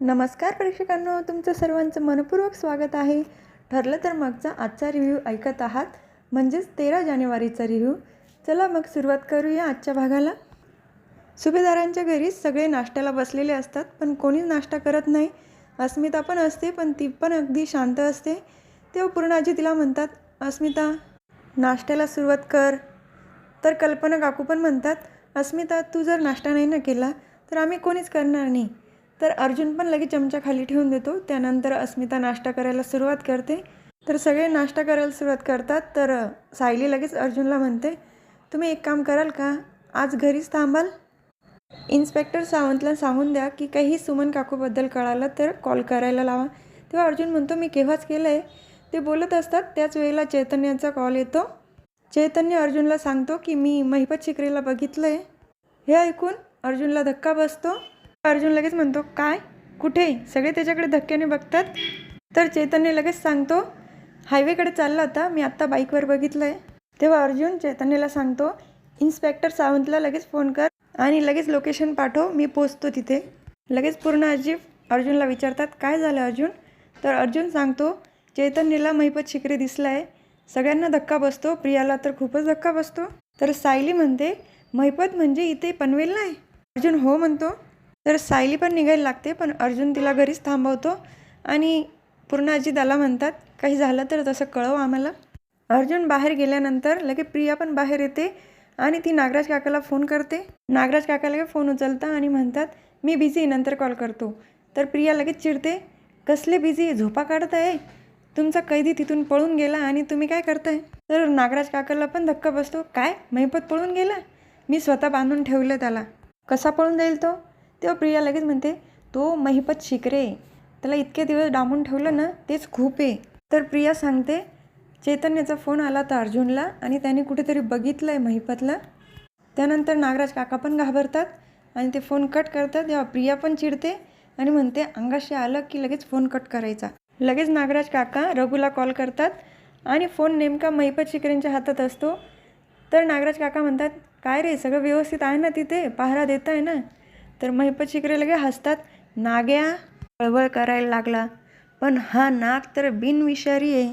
नमस्कार प्रेक्षकांनो तुमचं सर्वांचं मनपूर्वक स्वागत आहे. ठरलं तर मगचा आजचा रिव्ह्यू ऐकत आहात. म्हणजेच तेरा जानेवारीचा रिव्ह्यू चला मग सुरुवात करूया आजच्या भागाला. सुभेदारांच्या घरी सगळे नाश्त्याला बसलेले असतात पण कोणीच नाश्ता करत नाही. अस्मिता पण असते पण ती पण अगदी शांत असते. तेव्हा पूर्णाजी तिला म्हणतात अस्मिता नाश्त्याला सुरुवात कर. तर कल्पना काकू पण म्हणतात अस्मिता तू जर नाश्ता नाही ना केला तर आम्ही कोणीच करणार नाही. तर अर्जुन पण लगेच चमचा खाली ठेवून देतो. त्यानंतर अस्मिता नाश्ता करायला सुरुवात करते. तर सगळे नाश्ता करायला सुरुवात करतात. तर सायली लगेच अर्जुनला म्हणते तुम्ही एक काम कराल का? आज घरीच थांबाल. इन्स्पेक्टर सावंतला सांगून द्या की काही सुमन काकूबद्दल कळालं तर कॉल करायला लावा. तेव्हा अर्जुन म्हणतो मी केव्हाच केलं आहे ते बोलत असतात. त्याच वेळेला चैतन्याचा कॉल येतो. चैतन्य अर्जुनला सांगतो की मी महिपत शिकरेला बघितलं आहे हे ऐकून अर्जुनला धक्का बसतो. अर्जुन लगेच म्हणतो काय? कुठे? सगळे त्याच्याकडे धक्क्याने बघतात. तर चैतन्य लगेच सांगतो हायवेकडे चालला होता. मी आत्ता बाईकवर बघितलं आहे तेव्हा अर्जुन चैतन्यला सांगतो इन्स्पेक्टर सावंतला लगेच फोन कर आणि लगेच लोकेशन पाठव. मी पोचतो तिथे. लगेच पूर्ण अजीब अर्जुनला विचारतात काय झालं अर्जुन? तर अर्जुन सांगतो चैतन्यला महिपत शिकरे दिसला आहे सगळ्यांना धक्का बसतो. प्रियाला तर खूपच धक्का बसतो. तर सायली म्हणते महिपत म्हणजे इथे पनवेल नाही अर्जुन हो म्हणतो तर सायली पण निघायला लागते पण अर्जुन तिला घरीच थांबवतो आणि पूर्ण आजी त्याला म्हणतात काही झालं तर तसं कळव आम्हाला. अर्जुन बाहेर गेल्यानंतर लगे प्रिया पण बाहेर येते आणि ती नागराज काकाला फोन करते. नागराज काकाला लगे फोन उचलता आणि म्हणतात मी बिझी नंतर कॉल करतो. तर प्रिया लगेच चिडते कसले बिझी झोपा काढताय? तुमचा कैदी तिथून पळून गेला आणि तुम्ही काय करताय? तर नागराज काकाला पण धक्का बसतो काय? महिपत पळून गेला? मी स्वतः बांधून ठेवलं त्याला. कसा पळून जाईल तो? तेव्हा प्रिया लगेच म्हणते तो महिपत शिकरे त्याला इतके दिवस डांबून ठेवलं ना तेच खूप आहे. तर प्रिया सांगते चैतन्याचा फोन आला होता अर्जुनला आणि त्याने कुठेतरी बघितलं आहे महिपतला. त्यानंतर नागराज काका पण घाबरतात आणि ते फोन कट करतात तेव्हा प्रिया पण चिडते आणि म्हणते अंगाशी आलं की लगेच फोन कट करायचा. लगेच नागराज काका रघुला कॉल करतात आणि फोन नेमका महिपत शिकरेंच्या हातात असतो. तर नागराज काका म्हणतात काय रे सगळं व्यवस्थित आहे ना तिथे? पहारा देत आहे ना? तर महिपत शिकरे लगे हसतात. नाग्या हळवळ करायला लागला. पण हा नाक तर बिनविषारी आहे.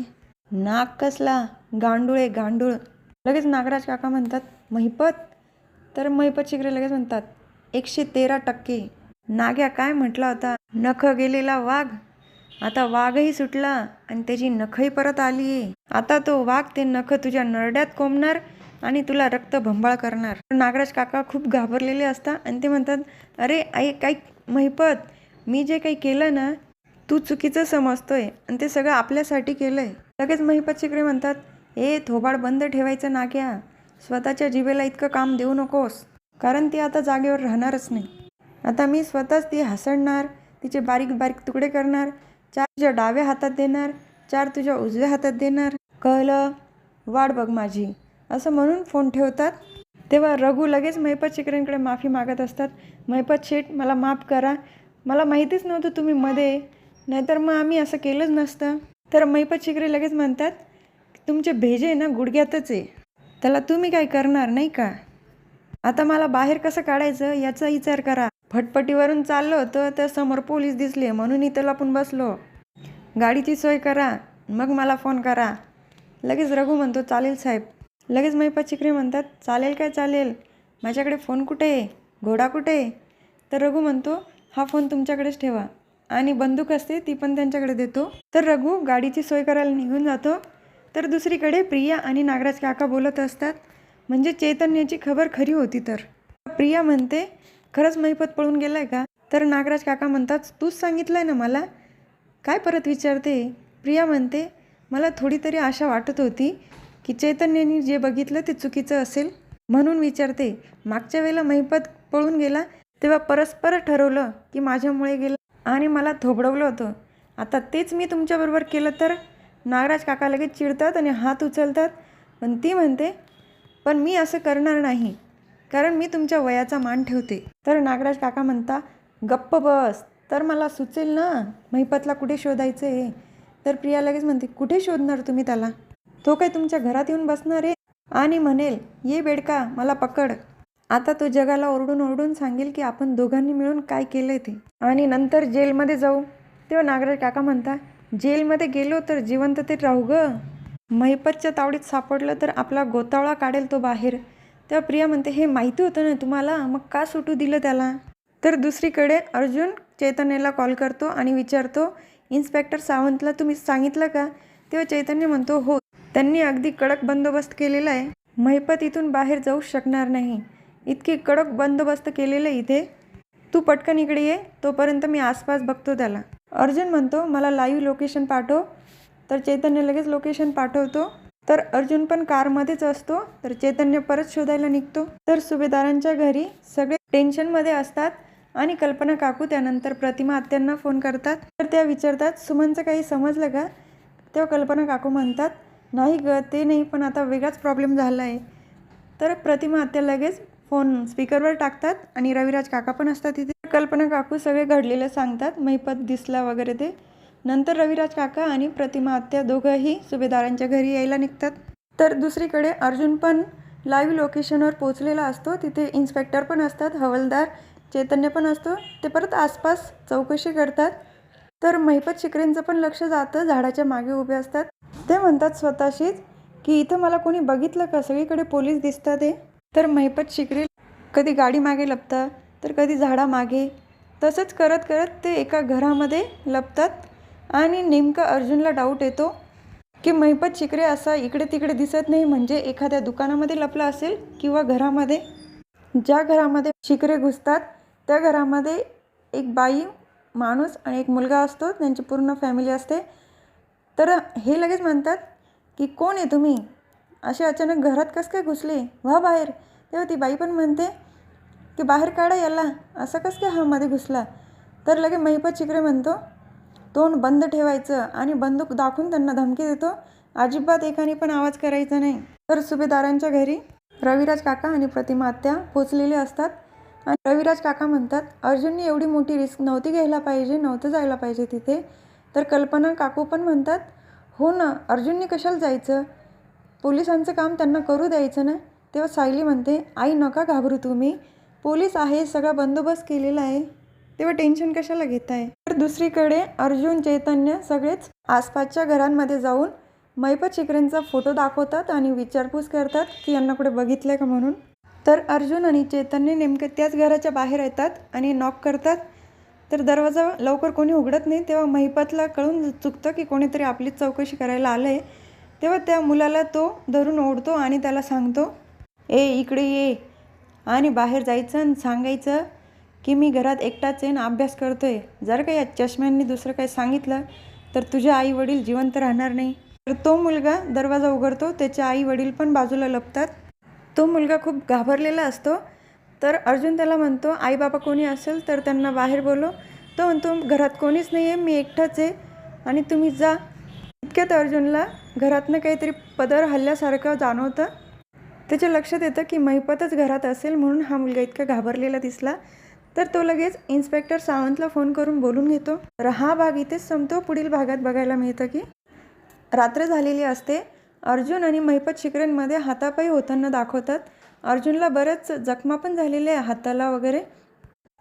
नाक कसला? गांडूळ आहे गांडूळ. लगेच नागराज काका म्हणतात महिपत? तर महिपत शिकरे लगेच म्हणतात एकशे तेरा टक्के. नाग्या काय म्हटला होता? नख गेलेला वाघ. आता वाघही सुटला आणि त्याची नखही परत आली आहे आता तो वाघ ते नख तुझ्या नरड्यात कोंबणार. आणि तुला रक्त भंबाळ करणार. नागराज काका खूप घाबरलेले असतात आणि ते म्हणतात अरे आई काय महिपत मी जे काही केलं ना तू चुकीचं समजतोय आणि ते सगळं आपल्यासाठी केलंय. लगेच महिपत शिकरे म्हणतात ए थोबाड बंद ठेवायचं नाग्या स्वतःच्या जिभेला इतकं काम देऊ नकोस कारण ती आता जागेवर राहणारच नाही. आता मी स्वतःच ती हसडणार तिचे बारीक बारीक तुकडे करणार चार तुझ्या डाव्या हातात देणार चार तुझ्या उजव्या हातात देणार. कळलं? वाट बघ माझी. असं म्हणून फोन ठेवतात. तेव्हा रघु लगेच महिपत शिकरेंकडे माफी मागत असतात. महिपत शेठ मला माफ करा. मला माहितीच नव्हतं तुम्ही मध्ये. नाहीतर मग आम्ही असं केलंच नसतं. तर महिपत शिकरे लगेच म्हणतात तुमचे भेजे ना गुडघ्यातच आहे. त्याला तुम्ही काय करणार नाही का? आता मला बाहेर कसं काढायचं याचा विचार करा. फटपटीवरून चाललो होतं तर समोर पोलीस दिसले. म्हणून इथं लपून बसलो. गाडीची सोय करा. मग मला फोन करा. लगेच रघु म्हणतो चालेल साहेब. लगेच महिपा चिकरे म्हणतात चालेल काय चालेल? माझ्याकडे फोन कुठे आहे? घोडा कुठे आहे? तर रघु म्हणतो हा फोन तुमच्याकडेच ठेवा. आणि बंदूक असते ती पण त्यांच्याकडे देतो. तर रघु गाडीची सोय करायला निघून जातो. तर दुसरीकडे प्रिया आणि नागराज काका बोलत असतात म्हणजे चैतन्याची खबर खरी होती तर? प्रिया म्हणते खरंच महिपत पळून गेलाय का? तर नागराज काका म्हणतात तूच सांगितलंय ना मला? काय परत विचारते? प्रिया म्हणते मला थोडी तरी आशा वाटत होती की चैतन्याने जे बघितलं ते चुकीचं असेल म्हणून विचारते मागच्या वेळेला महिपत पळून गेला तेव्हा परस्पर ठरवलं की माझ्यामुळे गेलं आणि मला थोबडवलं होतं. आता तेच मी तुमच्याबरोबर केलं तर? नागराज काका लगेच चिडतात आणि हात उचलतात पण ती म्हणते पण मी असं करणार नाही कारण मी तुमच्या वयाचा मान ठेवते. तर नागराज काका म्हणता गप्प बस तर मला सुचेल ना महिपतला कुठे शोधायचं आहे तर प्रिया लगेच म्हणते कुठे शोधणार तुम्ही त्याला? तो काय तुमच्या घरात येऊन बसणार आहे? आणि म्हणेल ये बेडका मला पकड. आता तो जगाला ओरडून ओरडून सांगेल की आपण दोघांनी मिळून काय केलंय ते. आणि नंतर जेलमध्ये जाऊ. तेव्हा नागराज काका म्हणता जेलमध्ये गेलो तर जिवंत ते राहू ग. महिपतच्या तावडीत सापडलं तर आपला गोतावळा काढेल तो बाहेर. तेव्हा प्रिया म्हणते हे माहिती होतं ना तुम्हाला? मग का सुटू दिलं त्याला? तर दुसरीकडे अर्जुन चैतन्याला कॉल करतो आणि विचारतो इन्स्पेक्टर सावंतला तुम्ही सांगितलं का? तेव्हा चैतन्य म्हणतो हो त्यांनी अगदी कडक बंदोबस्त केलेला आहे. महिपत इथून बाहेर जाऊ शकणार नाही. इतकी कडक बंदोबस्त केलेलं आहे इथे. तू पटकन इकडे ये तोपर्यंत मी आसपास बघतो त्याला. अर्जुन म्हणतो मला लाईव्ह लोकेशन पाठव. तर चैतन्य लगेच लोकेशन पाठवतो. तर अर्जुन पण कारमध्येच असतो. तर चैतन्य परत शोधायला निघतो. तर सुभेदारांच्या घरी सगळे टेन्शनमध्ये असतात आणि कल्पना काकू त्यानंतर प्रतिमा आत्यांना फोन करतात. तर त्या विचारतात सुमनचं काही समजलं का? तेव्हा कल्पना काकू म्हणतात नाही ग ते नाही पण आता वेगळाच प्रॉब्लेम झाला आहे तर प्रतिमा आत्या लगेच फोन स्पीकरवर टाकतात आणि रविराज काका पण असतात तिथे. कल्पना काकू सगळे घडलेलं सांगतात महिपत दिसला वगैरे ते. नंतर रविराज काका आणि प्रतिमा आत्या दोघंही सुभेदारांच्या घरी यायला निघतात. तर दुसरीकडे अर्जुन पण लाईव्ह लोकेशनवर पोचलेला असतो. तिथे इन्स्पेक्टर पण असतात हवलदार चैतन्य पण असतो. ते परत आसपास चौकशी करतात. तर महिपत शिकरेंचं पण लक्ष जातं झाडाच्या मागे उभे असतात. ते म्हणतात स्वतःशीच की इथं मला कोणी बघितलं का? सगळीकडे पोलीस दिसतात ते तर महिपत शिकरे कधी गाडी मागे लपतात तर कधी झाडामागे तसंच करत करत ते एका घरामध्ये लपतात आणि नेमकं अर्जुनला डाऊट येतो की महिपत शिकरे असा इकडे तिकडे दिसत नाही म्हणजे एखाद्या दुकानामध्ये लपला असेल किंवा घरामध्ये. ज्या घरामध्ये शिकरे घुसतात त्या घरामध्ये एक बाई माणूस आणि एक मुलगा असतो त्यांची पूर्ण फॅमिली असते. हे लगेच म्हणतात की कोण आहे तुम्ही? असे अचानक घरात कसं काय घुसले? व्हा बाहेर. तेव्हा ती बाई पण म्हणते की बाहेर काढा याला. असं कसं काय हा मध्ये घुसला? तर लगे महिपत चिकरे म्हणतो तोंड बंद ठेवायचं आणि बंदूक दाखवून त्यांना धमकी देतो. अजिबात एकाने पण आवाज करायचा नाही. तर सुभेदारांच्या घरी रविराज काका आणि प्रतिमा आत्या पोचलेले असतात आणि रविराज काका म्हणतात अर्जुनने एवढी मोठी रिस्क नव्हती घ्यायला पाहिजे नव्हतं जायला पाहिजे तिथे. तर कल्पना काकू पण म्हणतात हो ना अर्जुनने कशाला जायचं? पोलिसांचं काम त्यांना करू द्यायचं ना? तेव्हा सायली म्हणते आई नका घाबरू तुम्ही पोलीस आहे सगळा बंदोबस्त केलेला आहे. तेव्हा टेन्शन कशाला घेताय? तर दुसरीकडे अर्जुन चैतन्य सगळेच आसपासच्या घरांमध्ये जाऊन मैपत शिकरेंचा फोटो दाखवतात आणि विचारपूस करतात की यांना कुठे बघितलं का म्हणून. तर अर्जुन आणि चैतन्य नेमके त्याच घराच्या बाहेर येतात आणि नॉक करतात. तर दरवाजा लवकर कोणी उघडत नाही तेव्हा महिपतला कळून चुकतं की कोणीतरी आपलीच चौकशी करायला आलं आहे तेव्हा त्या मुलाला तो धरून ओढतो आणि त्याला सांगतो ए इकडे ये. आणि बाहेर जायचं आणि सांगायचं की मी घरात एकटाच आहे ना अभ्यास करतो आहे जर का या चष्म्यांनी दुसरं काही सांगितलं तर तुझे आई वडील जिवंत राहणार नाही. तर तो मुलगा दरवाजा उघडतो त्याचे आई वडील पण बाजूला लपतात. तो मुलगा खूप घाबरलेला असतो तर अर्जुन त्याला म्हणतो आई बाबा कोणी असेल तर त्यांना बाहेर बोलो तो म्हणतो घरात कोणीच नाही आहे मी एकटाच आहे आणि तुम्ही जा. इतक्यात अर्जुनला घरातनं काहीतरी पदर हल्ल्यासारखं जाणवतं. त्याच्या लक्षात येतं की महिपतच घरात असेल म्हणून हा मुलगा इतका घाबरलेला दिसला. तर तो लगेच इन्स्पेक्टर सावंतला फोन करून बोलून घेतो तर हा भाग इथेच संपतो पुढील भागात बघायला मिळतं की? रात्र झालेली असते. अर्जुन आणि महिपत शिकरेंमध्ये हातापायी होताना दाखवतात. अर्जुनला बऱ्याच जखमा पण झालेल्या आहे हाताला वगैरे.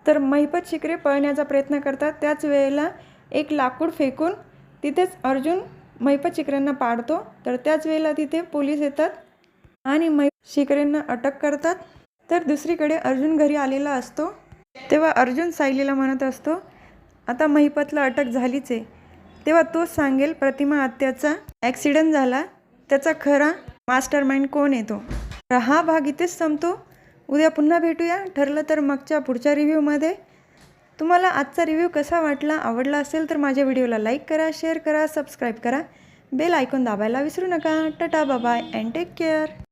तर महिपत शिकरे पळण्याचा प्रयत्न करतात. त्याच वेळेला एक लाकूड फेकून तिथेच अर्जुन महिपत शिकऱ्यांना पाडतो. तर त्याच वेळेला तिथे पोलीस येतात आणि मै शिकरेंना अटक करतात. तर दुसरीकडे अर्जुन घरी आलेला असतो. तेव्हा अर्जुन सायलीला म्हणत असतो आता महिपतला अटक झालीच आहे. तेव्हा तोच सांगेल प्रतिमा आत्याचा ॲक्सिडंट झाला. त्याचा खरा मास्टर माइंड कोण येतो तर हा भाग इथेच संपतो. उद्या पुन्हा भेटूया. ठरलं तर मागच्या पुढच्या रिव्ह्यूमध्ये. तुम्हाला आजचा रिव्ह्यू कसा वाटला आवडला असेल तर माझ्या व्हिडिओला लाईक करा शेअर करा सबस्क्राईब करा. बेल ऐकून दाबायला विसरू नका. टटा बाबाय अँड टेक केअर.